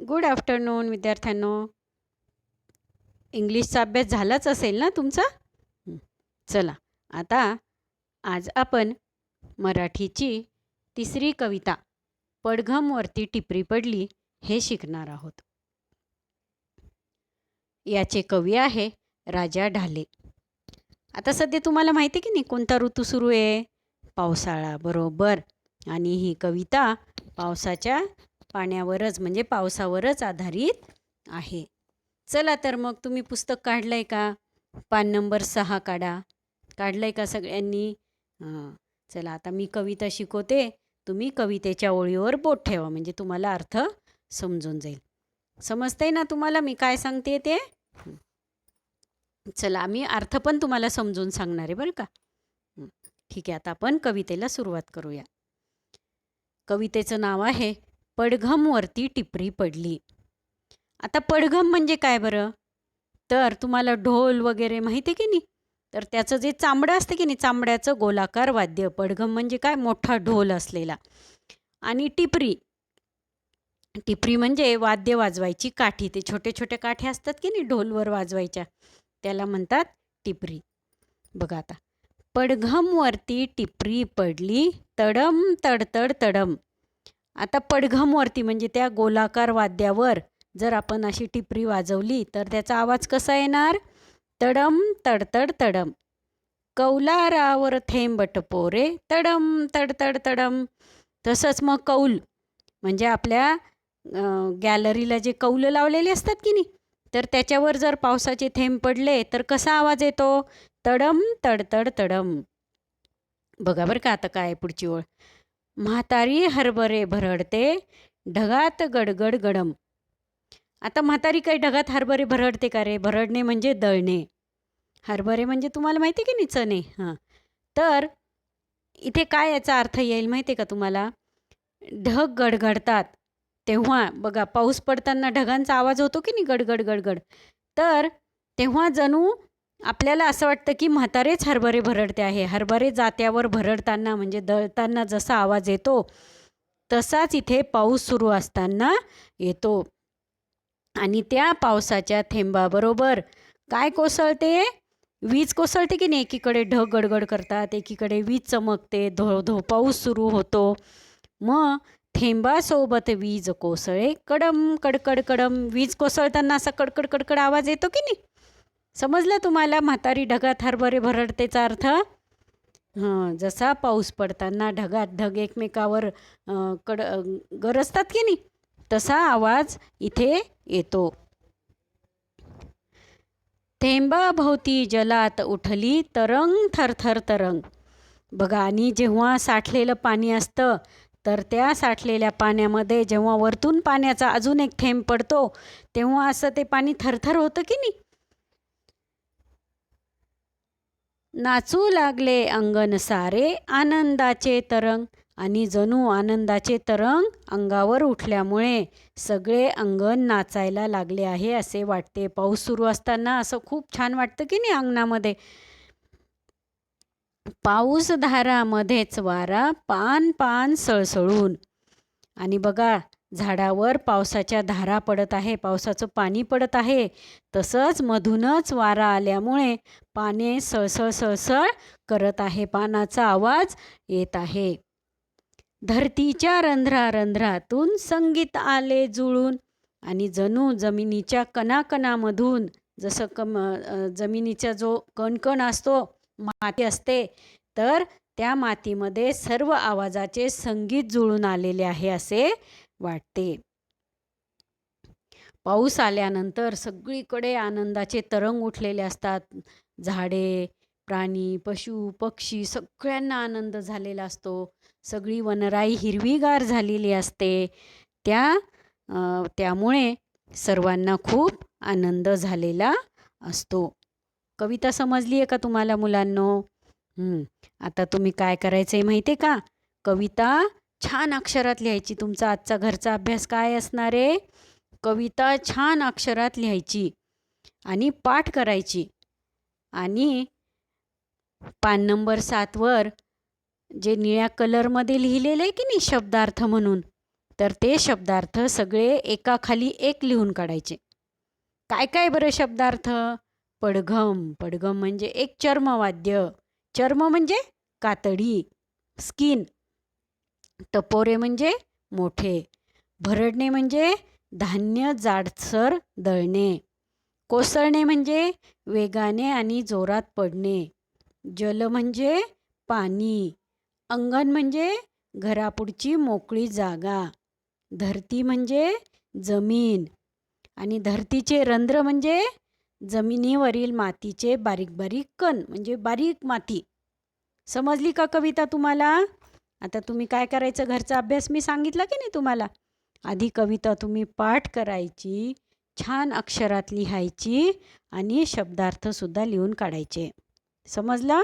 Good afternoon विद्यार्थ्यांनो. इंग्लिशचा अभ्यास झालाच असेल ना तुमचा? चला. आता आज आपण मराठीची तिसरी कविता पडघमवरती टिपरी पडली हे शिकणार आहोत. याचे कवी आहे राजा ढाले. आता सध्या तुम्हाला माहिती की नाही कोणता ऋतू सुरू आहे? पावसाळा बरोबर. आणि ही कविता पावसाच्या पाण्यावरच म्हणजे पावसावरच आधारित आहे. चला तर मग तुम्ही पुस्तक काढलं आहे का? पान नंबर सहा काढा. काढलं आहे का सगळ्यांनी? हां चला आता मी कविता शिकवते. तुम्ही कवितेच्या ओळीवर बोट ठेवा म्हणजे तुम्हाला अर्थ समजून जाईल. समजतंय ना तुम्हाला? मी काय सांगते ते? चला मी अर्थ पण तुम्हाला समजून सांगणार आहे बरं का? ठीक आहे आता आपण कवितेला सुरुवात करूया. कवितेचं नाव आहे पडघमवरती टिपरी पडली. आता पडघम म्हणजे काय बरं? तर तुम्हाला ढोल वगैरे माहिती आहे की नाही? तर त्याचं जे चांबडं असतं की नाही चांबड्याचं गोलाकार वाद्य. पडघम म्हणजे काय? मोठा ढोल असलेला. आणि टिपरी. टिपरी म्हणजे वाद्य वाजवायची काठी. ते छोटे छोटे काठी असतात की नाही ढोलवर वाजवायच्या. त्याला म्हणतात टिपरी. बघा आता. पडघमवरती टिपरी पडली. तडम तडतड तडम. आता पडघमवरती म्हणजे त्या गोलाकार वाद्यावर जर आपण अशी टिपरी वाजवली तर त्याचा आवाज कसा येणार? तडम तडतड तडम. कौलारावर थेंब टपोरे तडम तडतड तडम. तसंच मग कौल म्हणजे आपल्या गॅलरीला जे कौलं लावलेले असतात की नाही तर त्याच्यावर जर पावसाचे थेंब पडले तर कसा आवाज येतो? तडम तडतड तडम. बघा बरं का आता काय पुढची ओळ. म्हातारी हरभरे भरडते ढगात गडगड गडम. आता म्हातारी काही ढगात हरभरे भरडते का रे? भरडणे म्हणजे दळणे. हरभरे म्हणजे तुम्हाला माहिती की नाही चणे? हां. तर इथे काय याचा अर्थ येईल माहिती आहे का तुम्हाला? ढग गडगडतात. तेव्हा बघा पाऊस पडताना ढगांचा आवाज होतो की नाही? गडगड गडगड. तर तेव्हा जणू आपल्याला असं वाटतं की म्हातारेच हरभरे भरडते आहे. हरभरे जात्यावर भरडताना म्हणजे दळताना जसा आवाज येतो तसाच इथे पाऊस सुरू असताना येतो. आणि त्या पावसाच्या थेंबाबरोबर काय कोसळते? वीज कोसळते की नाही? एकीकडे ढग गडगड करतात एकीकडे वीज चमकते धो धो पाऊस सुरू होतो. मग थेंबासोबत वीज कोसळे कडम कडकड कडम वीज कोसळताना असा कडकड कडकड आवाज येतो की नाही? समजलं तुम्हाला म्हातारी ढगात हरभरे भरडतेचा अर्थ? हां जसा पाऊस पडताना ढगात ढग एकमेकावर कड गरजतात की नाही तसा आवाज इथे येतो. थेंबाभोवती जलात उठली तरंग थरथर तरंग. बघा आणि जेव्हा साठलेलं पाणी असतं तर त्या साठलेल्या पाण्यामध्ये जेव्हा वरतून पाण्याचा अजून एक थेंब पडतो तेव्हा असं ते पाणी थरथर होतं की नाही? नाचू लागले अंगण सारे आनंदाचे तरंग. आणि जणू आनंदाचे तरंग अंगावर उठल्यामुळे सगळे अंगण नाचायला लागले आहे असे वाटते. पाऊस सुरू असताना असं खूप छान वाटतं की नाही अंगणामध्ये? पाऊस धारामध्येच वारा पान पान सळसळून. आणि बघा झाडावर पावसाच्या धारा पडत आहे पावसाचं पाणी पडत आहे. तसंच मधूनच वारा आल्यामुळे पाने सळसळ सळसळ करत आहे पानाचा आवाज येत आहे. धरतीच्या रंध्रा रंध्रातून संगीत आले जुळून आणि जणू जमिनीच्या कणाकणामधून जसं कम जमिनीचा जो कणकण असतो माती असते तर त्या मातीमध्ये सर्व आवाजाचे संगीत जुळून आलेले आहे असे वाटते. पाऊस आल्यानंतर सगळीकडे आनंदाचे तरंग उठलेले असतात. झाडे प्राणी पशु पक्षी सगळ्यांना आनंद झालेला असतो. सगळी वनराई हिरवीगार झालेली असते. त्या त्यामुळे सर्वांना खूप आनंद झालेला असतो. कविता समजली आहे का तुम्हाला मुलांनो? आता तुम्ही काय करायचं आहे माहिती आहे का? कविता छान अक्षरात लिहायची. तुमचा आजचा घरचा अभ्यास काय असणार आहे? कविता छान अक्षरात लिहायची आणि पाठ करायची. आणि पान नंबर सातवर जे निळ्या कलरमध्ये लिहिलेलं आहे की नाही शब्दार्थ म्हणून तर ते शब्दार्थ सगळे एकाखाली एक लिहून काढायचे. काय काय बरं शब्दार्थ? पडघम. पडघम म्हणजे एक चर्मवाद्य. चर्म म्हणजे कातडी. स्किन. टपोरे म्हणजे मोठे. भरडणे म्हणजे धान्य जाडसर दळणे. कोसळणे म्हणजे वेगाने आणि जोरात पडणे. जल म्हणजे पाणी. अंगण म्हणजे घरापुढची मोकळी जागा. धरती म्हणजे जमीन. आणि धरतीचे रंध्र म्हणजे जमिनीवरील मातीचे बारीक बारीक कण म्हणजे बारीक माती. समजली का कविता तुम्हाला? आता तुम्ही काय करायचं? घरचा अभ्यास मी सांगितला की नाही तुम्हाला? आधी कविता तुम्ही पाठ करायची छान अक्षरात लिहायची आणि शब्दार्थसुद्धा लिहून काढायचे. समजलं?